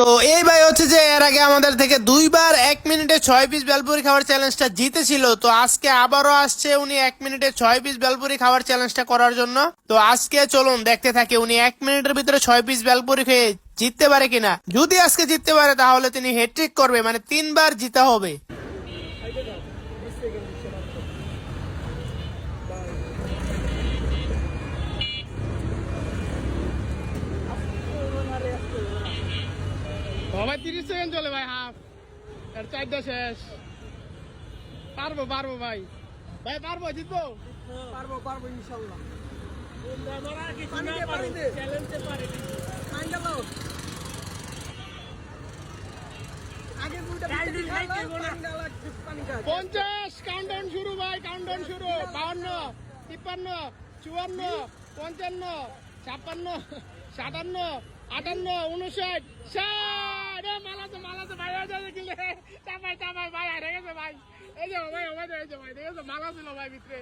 তো এই ভাই হচ্ছে যে এর আগে আমাদের থেকে দুইবার এক মিনিটে ছয় পিস বেলপুরি খাওয়ার চ্যালেঞ্জটা জিতেছিল। তো আজকে আবারও আসছে উনি এক মিনিটে ছয় পিস বেলপুরি খাওয়ার চ্যালেঞ্জটা করার জন্য। তো আজকে চলুন দেখতে থাকি উনি এক মিনিটের ভিতরে ছয় পিস বেলপুরি খেয়ে জিততে পারে কিনা। যদি আজকে জিততে পারে তাহলে তিনি হ্যাট্রিক করবে মানে তিনবার জিতা হবে। তিরিশ সেকেন্ড চলে ভাই হাফ। এর চারটা শেষ। পারব পারব ভাই। ভাই পারব জিতবো? পারব পারব ইনশাল্লাহ। পঞ্চাশ কাউন্টডাউন শুরু ভাই কাউন্টডাউন শুরু। বাউন্ন তিপ্পান্ন চুয়ান্ন পঞ্চান্ন ছাপ্পান্ন সাতান্ন আটান্ন উনষাট ষাট। চাপাই চাপাই ভাই হারে গেছে ভাই এই যে ভাই ওভাই এই যে ভাই দেখেছ মালা ছিল ভাই ভিতরে